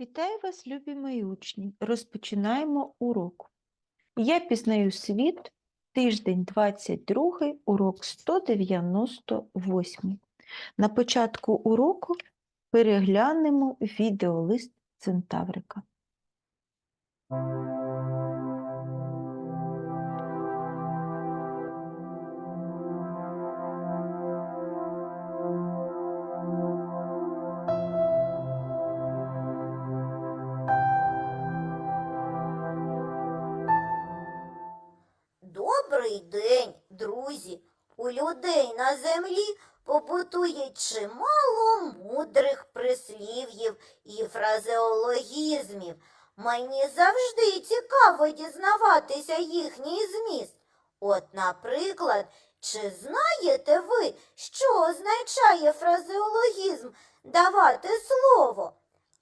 Вітаю вас, любі мої учні! Розпочинаємо урок. Я пізнаю світ, тиждень 22, урок 198. На початку уроку переглянемо відеолист Центаврика. Друзі! У людей на землі побутує чимало мудрих прислів'їв і фразеологізмів. Мені завжди цікаво дізнаватися їхній зміст. От, наприклад, чи знаєте ви, що означає фразеологізм давати слово?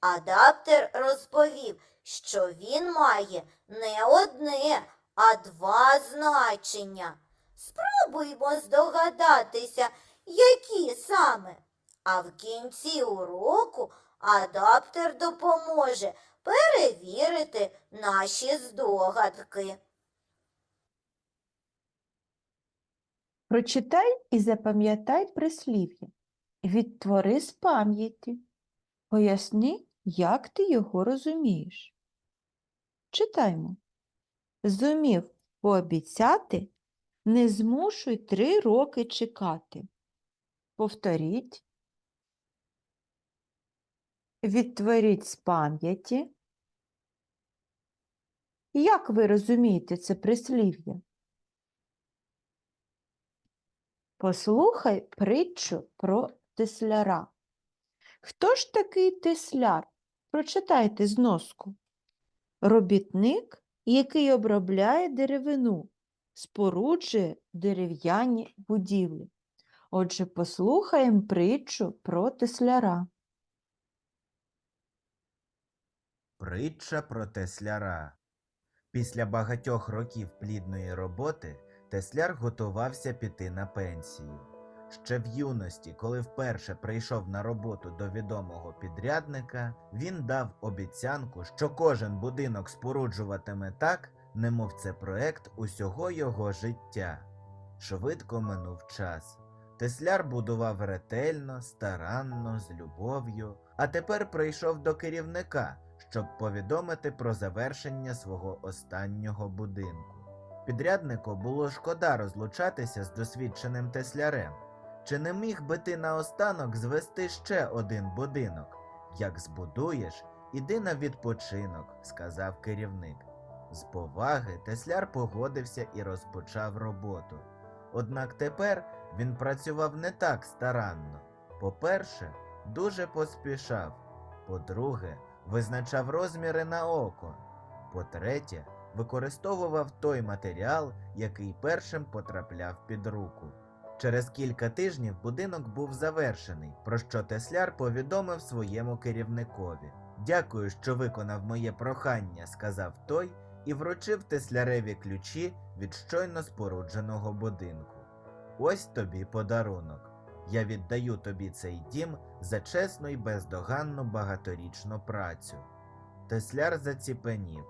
Адаптер розповів, що він має не одне, а два значення. Спробуймо здогадатися, які саме. А в кінці уроку адаптер допоможе перевірити наші здогадки. Прочитай і запам'ятай прислів'я. Відтвори з пам'яті. Поясни, як ти його розумієш. Читаймо. Зумів пообіцяти, не змушуй три роки чекати. Повторіть. Відтворіть з пам'яті. Як ви розумієте це прислів'я? Послухай притчу про тесляра. Хто ж такий тесляр? Прочитайте зноску. Робітник, який обробляє деревину, споруджує дерев'яні будівлі. Отже, послухаємо притчу про тесляра. Притча про тесляра. Після багатьох років плідної роботи тесляр готувався піти на пенсію. Ще в юності, коли вперше прийшов на роботу до відомого підрядника, він дав обіцянку, що кожен будинок споруджуватиме так, немов це проект усього його життя. Швидко минув час. Тесляр будував ретельно, старанно, з любов'ю, а тепер прийшов до керівника, щоб повідомити про завершення свого останнього будинку. Підряднику було шкода розлучатися з досвідченим теслярем. Чи не міг би ти наостанок звести ще один будинок? Як збудуєш, іди на відпочинок, сказав керівник. З поваги тесляр погодився і розпочав роботу. Однак тепер він працював не так старанно. По-перше, дуже поспішав. По-друге, визначав розміри на око. По-третє, використовував той матеріал, який першим потрапляв під руку. Через кілька тижнів будинок був завершений, про що тесляр повідомив своєму керівникові. Дякую, що виконав моє прохання, сказав той і вручив тесляреві ключі від щойно спорудженого будинку. Ось тобі подарунок. Я віддаю тобі цей дім за чесну і бездоганну багаторічну працю. Тесляр заціпенів.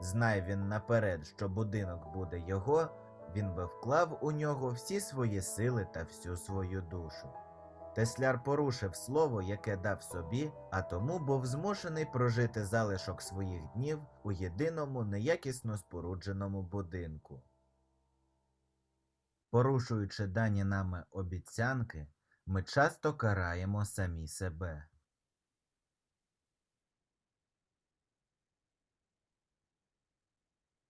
Знай він наперед, що будинок буде його, він би вклав у нього всі свої сили та всю свою душу. Тесляр порушив слово, яке дав собі, а тому був змушений прожити залишок своїх днів у єдиному неякісно спорудженому будинку. Порушуючи дані нами обіцянки, ми часто караємо самі себе.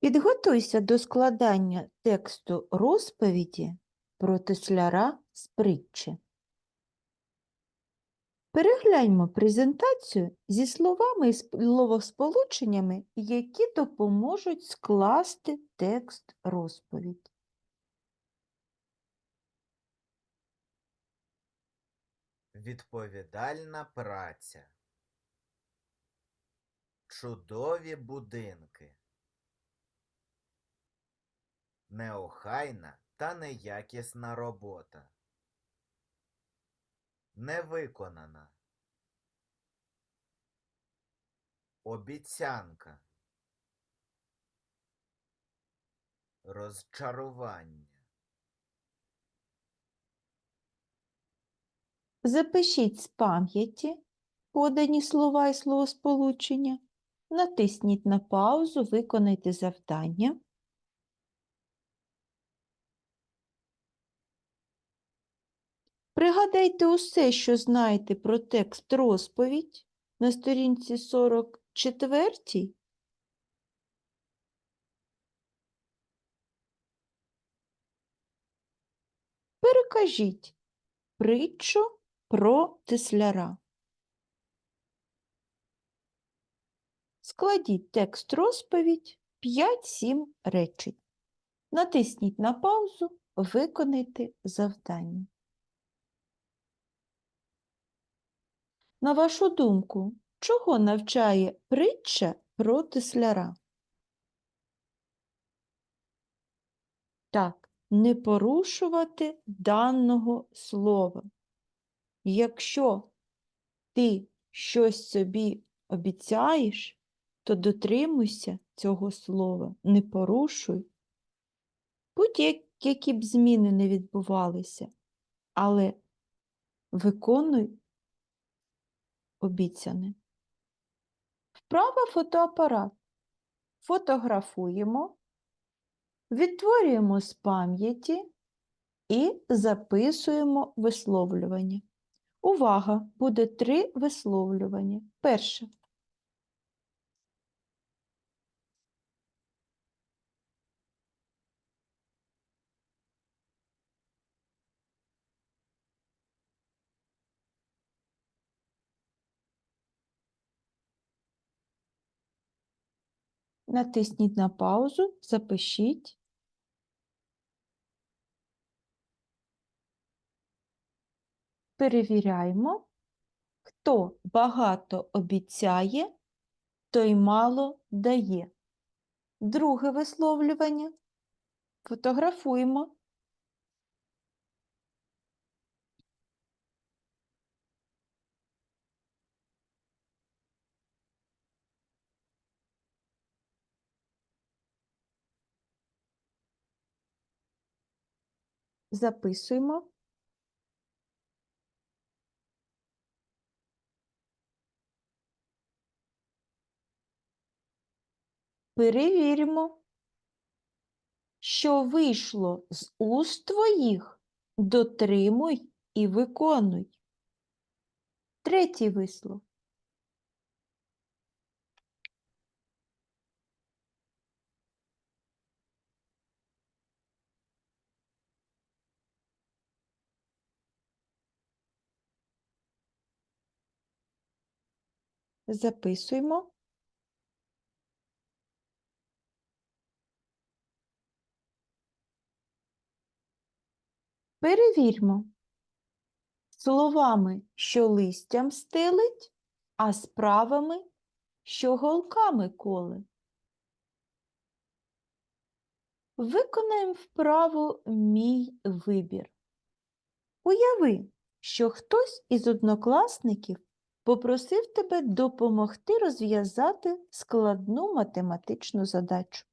Підготуйся до складання тексту розповіді про тесляра з притчі. Перегляньмо презентацію зі словами і словосполученнями, які допоможуть скласти текст розповідь. Відповідальна праця. Чудові будинки. Неохайна та неякісна робота. Невиконана. Обіцянка. Розчарування. Запишіть з пам'яті подані слова і словосполучення, натисніть на паузу, виконайте завдання. Пригадайте усе, що знаєте про текст розповідь на сторінці 44. Перекажіть притчу про тесляра. Складіть текст розповідь 5-7 речень. Натисніть на паузу, виконайте завдання. На вашу думку, чого навчає притча про тесляра? Так, не порушувати даного слова. Якщо ти щось собі обіцяєш, то дотримуйся цього слова, не порушуй. Будь-які б зміни не відбувалися, але виконуй обіцяне. Вправа фотоапарат. Фотографуємо, відтворюємо з пам'яті і записуємо висловлювання. Увага! Буде три висловлювання. Перше. Натисніть на паузу, запишіть. Перевіряємо. Хто багато обіцяє, той мало дає. Друге висловлювання. Фотографуємо. Записуємо. Перевіримо, що вийшло з уст твоїх, дотримуй і виконуй. Третій вислов. Записуємо. Перевірмо. Словами, що листям стелить, а справами, що голками коле. Виконаємо вправу мій вибір. Уяви, що хтось із однокласників попросив тебе допомогти розв'язати складну математичну задачу,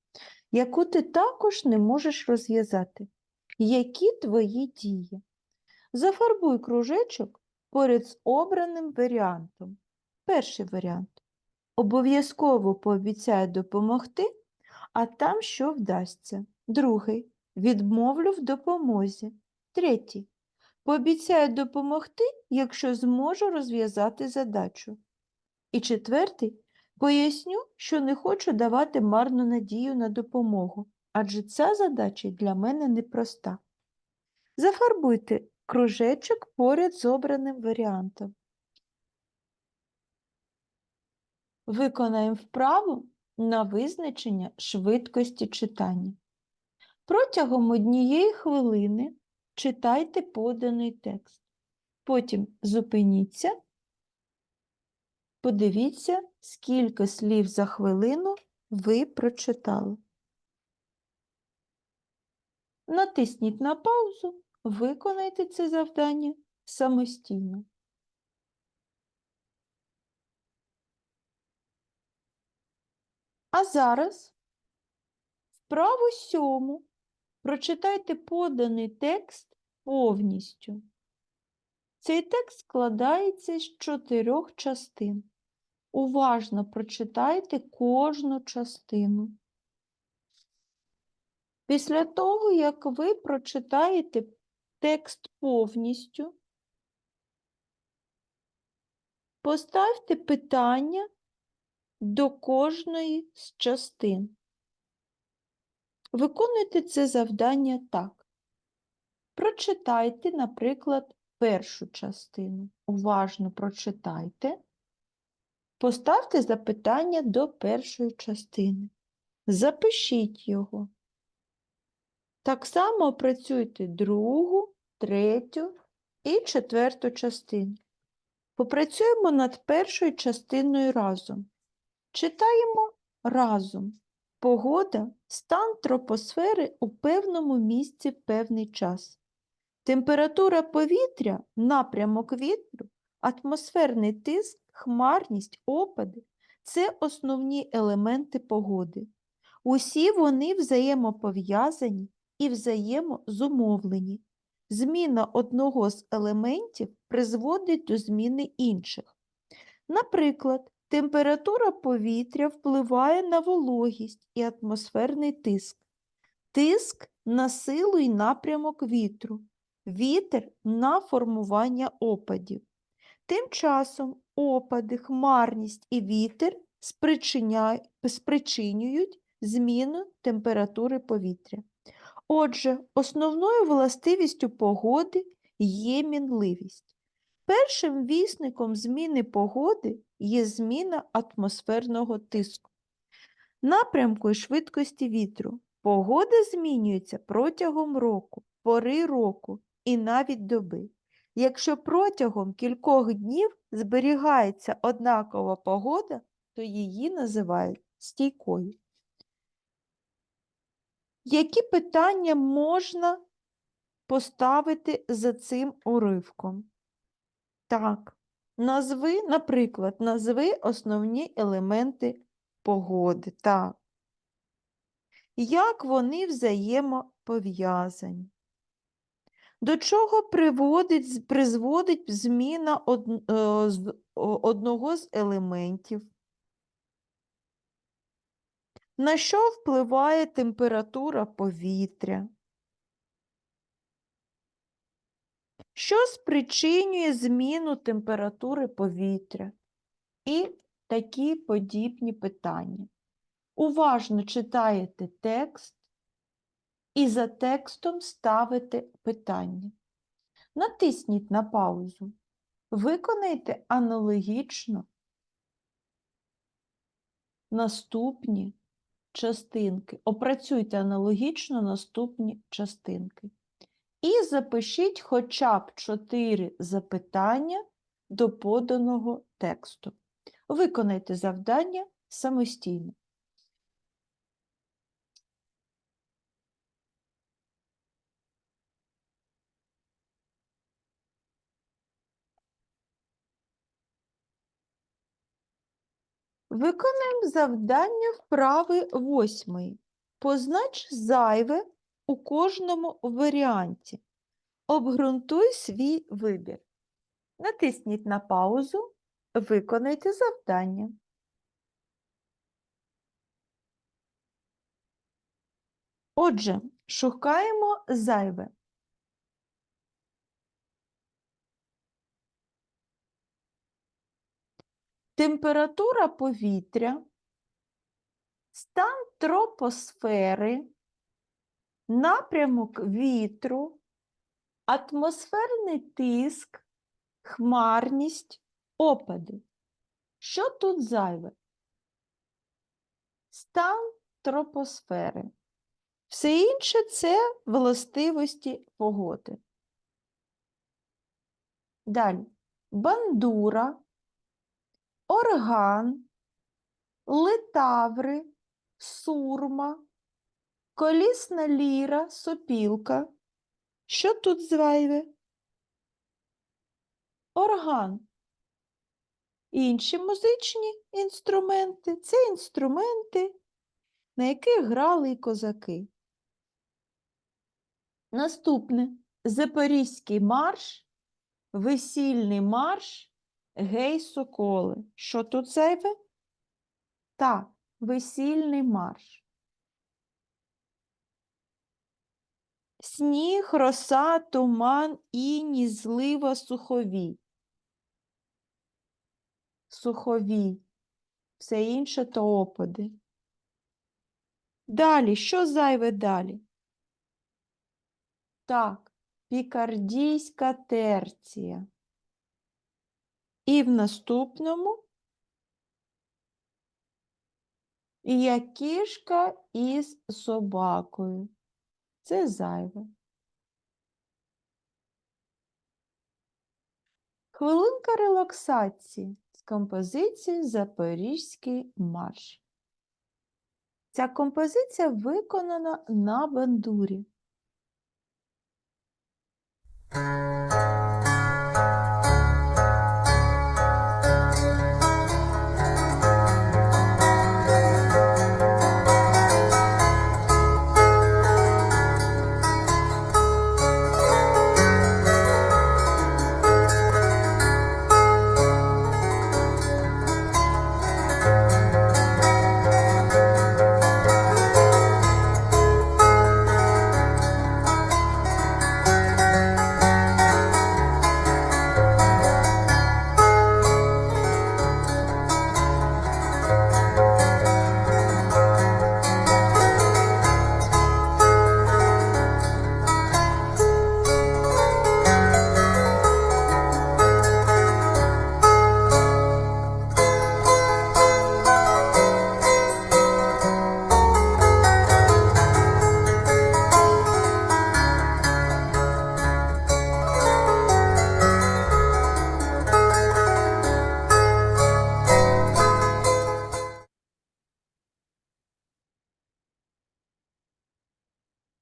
яку ти також не можеш розв'язати. Які твої дії? Зафарбуй кружечок поряд з обраним варіантом. Перший варіант. Обов'язково пообіцяй допомогти, а там що вдасться. Другий. Відмовлю в допомозі. Третій. Пообіцяю допомогти, якщо зможу розв'язати задачу. І четвертий. Поясню, що не хочу давати марну надію на допомогу, адже ця задача для мене непроста. Зафарбуйте кружечок поряд з обраним варіантом. Виконаємо вправу на визначення швидкості читання. Протягом однієї хвилини читайте поданий текст. Потім зупиніться, подивіться, скільки слів за хвилину ви прочитали. Натисніть на паузу, виконайте це завдання самостійно. А зараз вправо сьому прочитайте поданий текст повністю. Цей текст складається з чотирьох частин. Уважно прочитайте кожну частину. Після того, як ви прочитаєте текст повністю, поставте питання до кожної з частин. Виконуйте це завдання так. Прочитайте, наприклад, першу частину. Уважно прочитайте. Поставте запитання до першої частини. Запишіть його. Так само опрацюйте другу, третю і четверту частину. Попрацюємо над першою частиною разом. Читаємо разом. Погода стан тропосфери у певному місці в певний час. Температура повітря, напрямок вітру, атмосферний тиск, хмарність, опади це основні елементи погоди. Усі вони взаємопов'язані і взаємозумовлені. Зміна одного з елементів призводить до зміни інших. Наприклад, температура повітря впливає на вологість і атмосферний тиск, тиск на силу і напрямок вітру, вітер на формування опадів. Тим часом опади, хмарність і вітер спричинюють зміну температури повітря. Отже, основною властивістю погоди є мінливість. Першим вісником зміни погоди є зміна атмосферного тиску. Напрямку і швидкості вітру. Погода змінюється протягом року, пори року і навіть доби. Якщо протягом кількох днів зберігається однакова погода, то її називають стійкою. Які питання можна поставити за цим уривком? Так, назви, наприклад, назви основні елементи погоди. Так. Як вони взаємопов'язані? До чого приводить, призводить зміна од- е, з- одного з елементів? На що впливає температура повітря? Що спричинює зміну температури повітря? І такі подібні питання. Уважно читаєте текст і за текстом ставите питання. Натисніть на паузу. Виконайте аналогічно наступні частинки. Опрацюйте аналогічно наступні частинки. І запишіть хоча б 4 запитання до поданого тексту. Виконайте завдання самостійно. Виконаємо завдання вправи восьмої. Познач зайве у кожному варіанті. Обґрунтуй свій вибір. Натисніть на паузу, виконайте завдання. Отже, шукаємо зайве. Температура повітря, стан тропосфери, напрямок вітру, атмосферний тиск, хмарність, опади. Що тут зайве? Стан тропосфери. Все інше це властивості погоди. Далі. Бандура, орган, литаври, сурма, колісна ліра, сопілка. Що тут зайве? Орган. Інші музичні інструменти це інструменти на яких грали і козаки. Наступне Запорізький марш, весільний марш, гей соколи. Що тут зайве? Так, весільний марш. Сніг, роса, туман, іні, злива, суховій. Суховій. Все інше то опади. Далі, що зайве далі? Так, пікардійська терція. І в наступному я кішка із собакою. Це зайве. Хвилинка релаксації з композиції Запорізький марш. Ця композиція виконана на бандурі.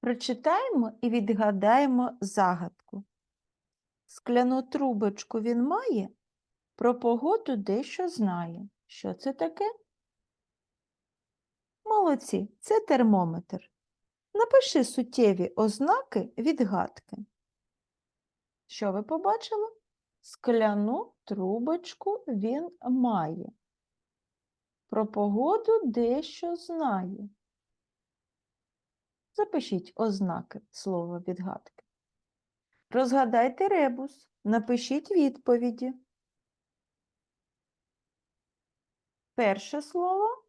Прочитаємо і відгадаємо загадку. Скляну трубочку він має, про погоду дещо знає. Що це таке? Молодці, це термометр. Напиши суттєві ознаки відгадки. Що ви побачили? Скляну трубочку він має. Про погоду дещо знає. Запишіть ознаки слова відгадки. Розгадайте ребус, напишіть відповіді. Перше слово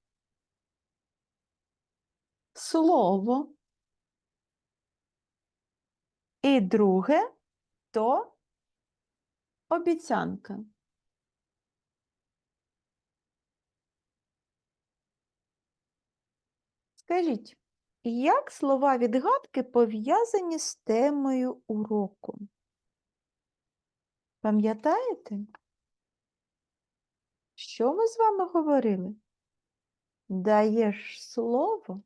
слово. І друге то обіцянка. Скажіть, як слова відгадки пов'язані з темою уроку? Пам'ятаєте? Що ми з вами говорили? Даєш слово,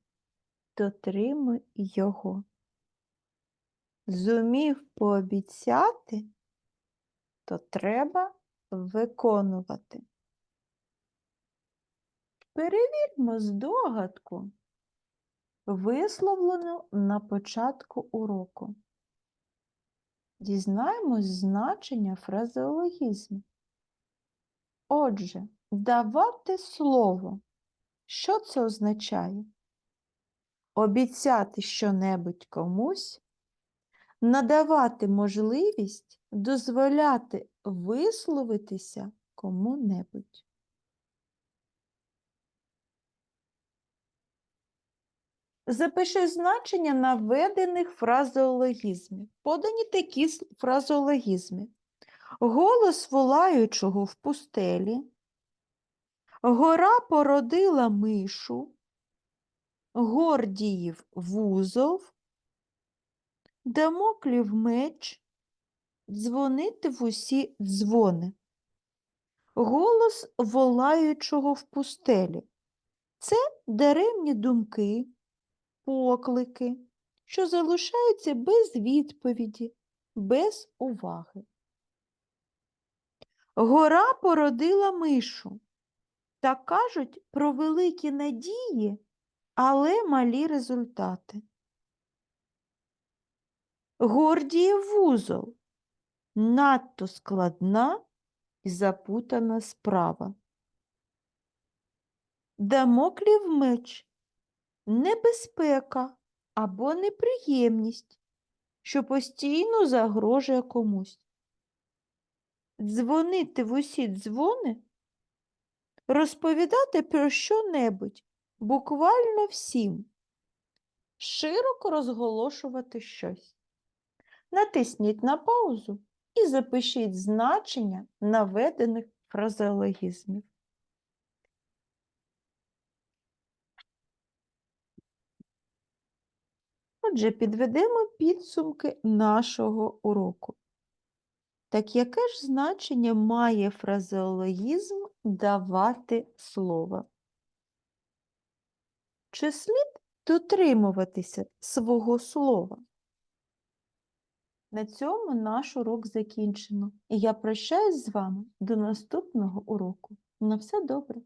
дотримуй його. Зумів пообіцяти, то треба виконувати. Перевірмо здогадку, висловлену на початку уроку. Дізнаємось значення фразеологізму. Отже, давати слово. Що це означає? Обіцяти щонебудь комусь, надавати можливість дозволяти висловитися кому-небудь. Запиши значення наведених фразеологізмів. Подані такі фразеологізми. Голос волаючого в пустелі, гора породила мишу, Гордіїв вузол, Дамоклів меч, дзвонити в усі дзвони. Голос волаючого в пустелі. Це даремні думки, поклики, що залишаються без відповіді, без уваги. Гора породила мишу. Так кажуть про великі надії, але малі результати. Гордієв вузол надто складна і запутана справа. Дамоклів меч небезпека або неприємність, що постійно загрожує комусь. Дзвонити в усі дзвони, розповідати про що-небудь, буквально всім, широко розголошувати щось. Натисніть на паузу і запишіть значення наведених фразеологізмів. Отже, підведемо підсумки нашого уроку. Так яке ж значення має фразеологізм давати слово? Чи слід дотримуватися свого слова? На цьому наш урок закінчено. І я прощаюсь з вами до наступного уроку. На все добре!